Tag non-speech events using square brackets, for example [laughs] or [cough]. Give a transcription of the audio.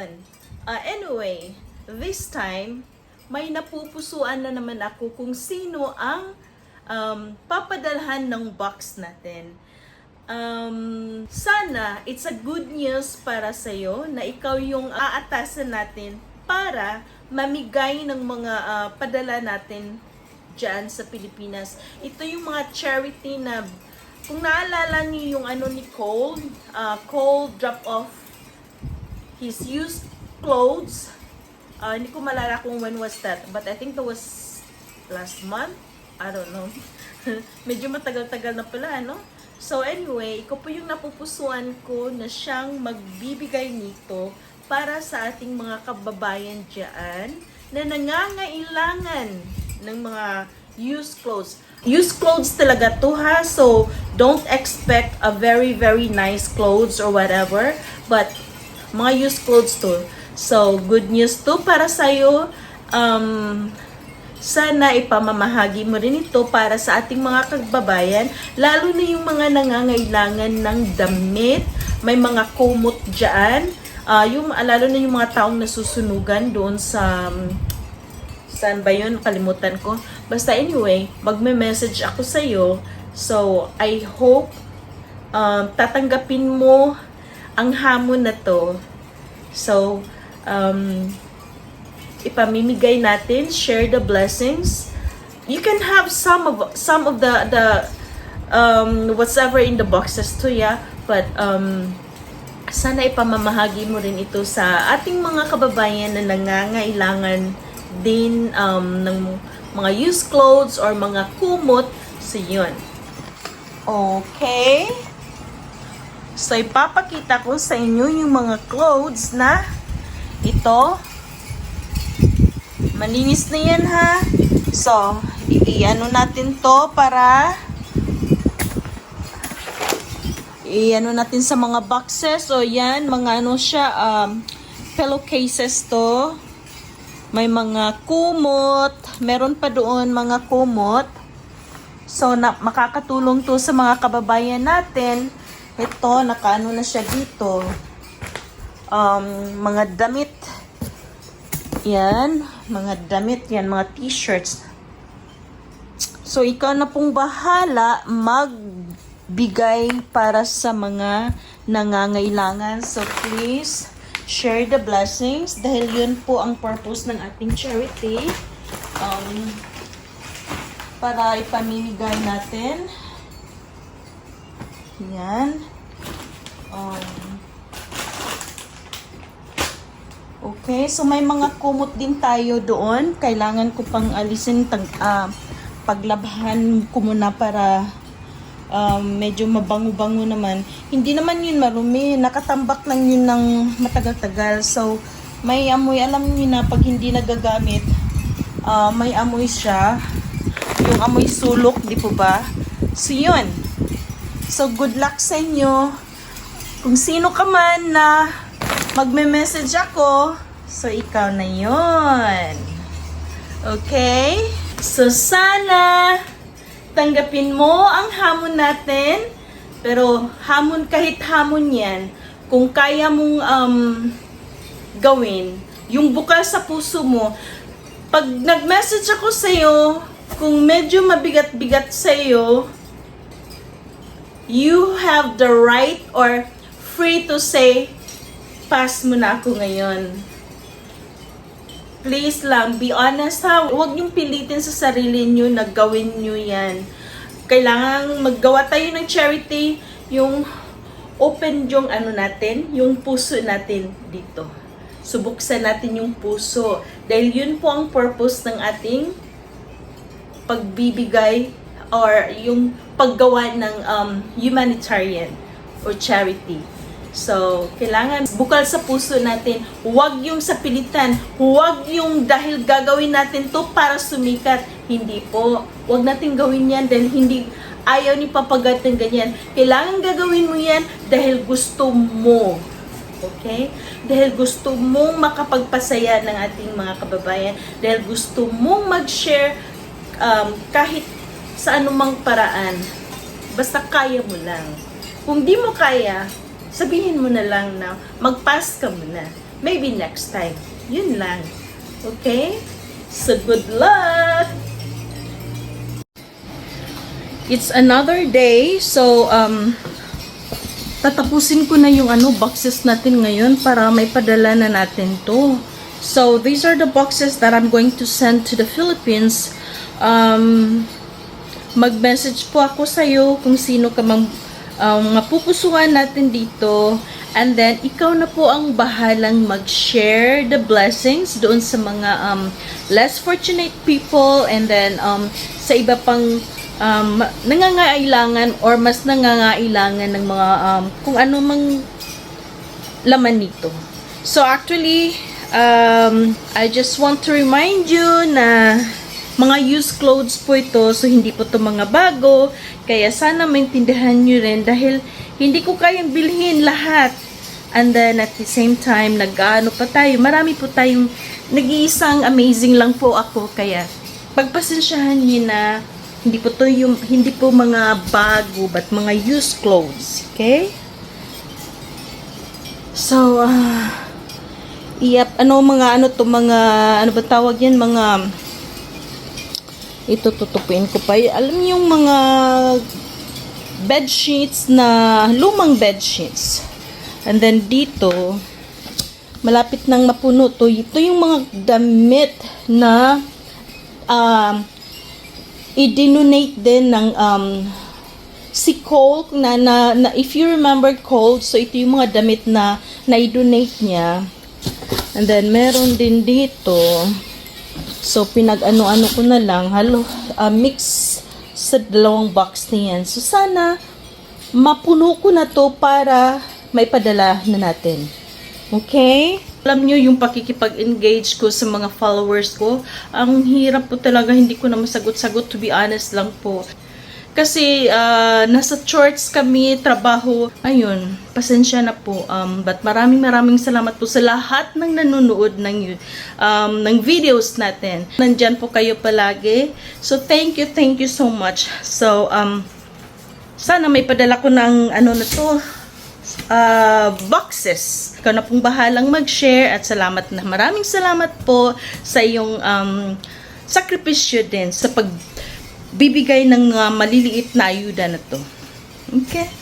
Ayun. Ah, anyway, this time, may napupusuan na naman ako kung sino ang um, papadalhan ng box natin. Um, sana, it's a good news para sa'yo na ikaw yung aatasan natin para mamigay ng mga ah, padala natin dyan sa Pilipinas. Ito yung mga charity na kung naalala niyo yung ano ni Cole, uh, Cole drop off his used clothes. Uh, hindi ko malala kung when was that, but I think that was last month. I don't know. [laughs] Medyo matagal-tagal na pala, no? So anyway, iko po yung napupusuan ko na siyang magbibigay nito para sa ating mga kababayan dyan na nangangailangan ng mga used clothes. Used clothes talaga to ha, so don't expect a very very nice clothes or whatever, but mga used clothes to. So, good news to para sa'yo. Um, sana ipamamahagi mo rin ito para sa ating mga kababayan, lalo na yung mga nangangailangan ng damit, may mga kumot dyan, Ah, yung, lalo na yung mga taong nasusunugan doon sa um, saan ba yun? Kalimutan ko. Basta anyway, magme-message ako sa'yo. So, I hope um, tatanggapin mo ang hamon na to. So, um, ipamimigay natin, share the blessings. You can have some of some of the the um, whatever in the boxes to yeah, but um, sana ipamamahagi mo rin ito sa ating mga kababayan na nangangailangan din um, ng mga used clothes or mga kumot sa yun. Okay. So, ipapakita ko sa inyo yung mga clothes na ito. Malinis na yan ha. So, i-ano natin to para i-ano natin sa mga boxes. O yan, mga ano siya, um, pillowcases to. May mga kumot. Meron pa doon mga kumot. So, na, makakatulong to sa mga kababayan natin. Ito, nakaano na siya dito. Um, mga damit. Yan. Mga damit. Yan, mga t-shirts. So, ikaw na pong bahala magbigay para sa mga nangangailangan. So, please, share the blessings dahil yun po ang purpose ng ating charity. Um, para ipamimigay natin. Yan. Um, okay, so may mga kumot din tayo doon. Kailangan ko pang alisin, tag, ah, paglabhan ko muna para um, medyo mabango-bango naman. Hindi naman yun marumi. Nakatambak lang yun ng matagal-tagal. So, may amoy. Alam niyo na pag hindi nagagamit, ah, may amoy siya. Yung amoy sulok, di po ba? So, yun. So, good luck sa inyo. Kung sino ka man na magme-message ako, so ikaw na yon. Okay? So, sana tanggapin mo ang hamon natin. Pero, hamon kahit hamon yan, kung kaya mong um, gawin, yung bukal sa puso mo, pag nag-message ako sa'yo, kung medyo mabigat-bigat sa'yo, you have the right or free to say, pass mo na ako ngayon. Please lang, be honest ha. Huwag niyong pilitin sa sarili niyo na gawin niyo yan. Kailangan maggawa tayo ng charity, yung open yung ano natin, yung puso natin dito. Subuksan natin yung puso. Dahil yun po ang purpose ng ating pagbibigay or yung paggawa ng um, humanitarian or charity. So, kailangan bukal sa puso natin. Huwag yung sa pilitan. Huwag yung dahil gagawin natin to para sumikat. Hindi po. Huwag natin gawin yan dahil hindi ayaw ni papagat ng ganyan. Kailangan gagawin mo yan dahil gusto mo. Okay? Dahil gusto mong makapagpasaya ng ating mga kababayan. Dahil gusto mong mag-share um, kahit sa anumang paraan. Basta kaya mo lang. Kung di mo kaya, sabihin mo na lang na mag-pass ka muna. maybe next time. Yun lang. Okay? So, good luck! It's another day. So, um, tatapusin ko na yung ano, boxes natin ngayon para may padala na natin to. So, these are the boxes that I'm going to send to the Philippines. Um, mag-message po ako sa'yo kung sino ka mang um, mapupusuan natin dito. And then, ikaw na po ang bahalang mag-share the blessings doon sa mga um, less fortunate people and then um, sa iba pang um, nangangailangan or mas nangangailangan ng mga um, kung ano mang laman nito. So actually, um, I just want to remind you na mga used clothes po ito, so hindi po ito mga bago. Kaya sana maintindihan nyo rin dahil hindi ko kayang bilhin lahat. And then at the same time, nag-ano pa tayo, marami po tayong nag-iisang amazing lang po ako. Kaya pagpasensyahan nyo na hindi po to yung hindi po mga bago but mga used clothes, okay? So, ah, Iyap, ano mga ano to mga ano ba tawag yan mga ito tutupin ko pa. Alam niyo yung mga bed sheets na lumang bed sheets. And then dito malapit nang mapuno to. Ito yung mga damit na um i-donate din ng um, si Cole na, na, na if you remember Cole so ito yung mga damit na na i-donate niya. And then, meron din dito. So, pinag-ano-ano ko na lang. Halo, ah, mix sa dalawang box na. So, sana mapuno ko na to para may padala na natin. Okay? Alam nyo yung pakikipag-engage ko sa mga followers ko. Ang hirap po talaga, hindi ko na masagot-sagot to be honest lang po. Kasi ah, nasa church kami, trabaho. Ayun, pasensya na po. Um, but maraming maraming salamat po sa lahat ng nanonood ng, um, ng videos natin. Nandyan po kayo palagi. So thank you, thank you so much. So, um, sana may padala ko ng ano na to, uh, boxes. Ikaw na pong bahalang mag-share at salamat na maraming salamat po sa iyong um, sakripisyo din sa pagbibigay ng mga maliliit na ayuda na to. Okay?